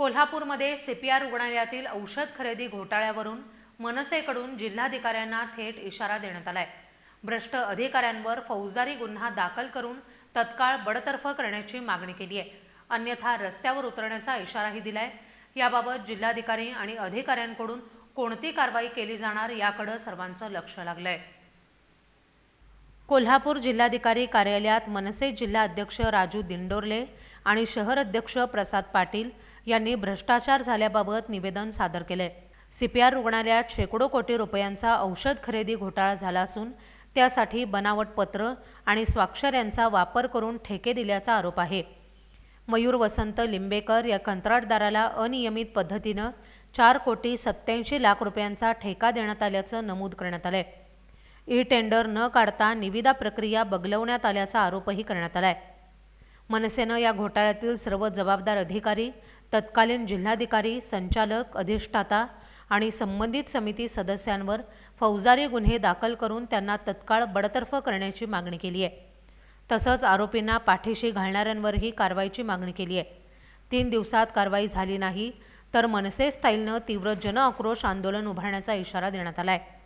कोल्हापूरमध्ये सीपीआर रुग्णालयातील औषध खरेदी घोटाळ्यावरून मनसेकडून जिल्हाधिकाऱ्यांना थेट इशारा देण्यात आलाय. भ्रष्ट अधिकाऱ्यांवर फौजदारी गुन्हा दाखल करून तत्काळ बडतर्फ करण्याची मागणी केली आहे. अन्यथा रस्त्यावर उतरण्याचा इशाराही दिलाय. याबाबत जिल्हाधिकारी आणि अधिकाऱ्यांकडून कोणती कारवाई केली जाणार याकडे सर्वांचं लक्ष लागलंय. कोल्हापूर जिल्हाधिकारी कार्यालयात मनसे जिल्हा अध्यक्ष राजू दिंडोरले आणि शहर अध्यक्ष प्रसाद पाटील यांनी भ्रष्टाचार झाल्याबाबत निवेदन सादर केले. सीपीआर रुग्णालयात शेकडो कोटी रुपयांचा औषध खरेदी घोटाळा झाला असून त्यासाठी बनावट पत्र आणि स्वाक्षऱ्यांचा वापर करून ठेके दिल्याचा आरोप आहे. मयूर वसंत लिंबेकर या कंत्राटदाराला अनियमित पद्धतीनं चार कोटी सत्याऐंशी लाख रुपयांचा ठेका देण्यात आल्याचं नमूद करण्यात आलंय. ई टेंडर न काढता निविदा प्रक्रिया बगलवण्यात आल्याचा आरोपही करण्यात आला आहे मनसेनं या घोटाळ्यातील सर्व जबाबदार अधिकारी तत्कालीन जिल्हाधिकारी संचालक अधिष्ठाता आणि संबंधित समिती सदस्यांवर फौजदारी गुन्हे दाखल करून त्यांना तत्काळ बडतर्फ करण्याची मागणी केली आहे. तसंच आरोपींना पाठीशी घालणाऱ्यांवरही कारवाईची मागणी केली आहे. तीन दिवसात कारवाई झाली नाही तर मनसे स्टाईलनं तीव्र जनआक्रोश आंदोलन उभारण्याचा इशारा देण्यात आला आहे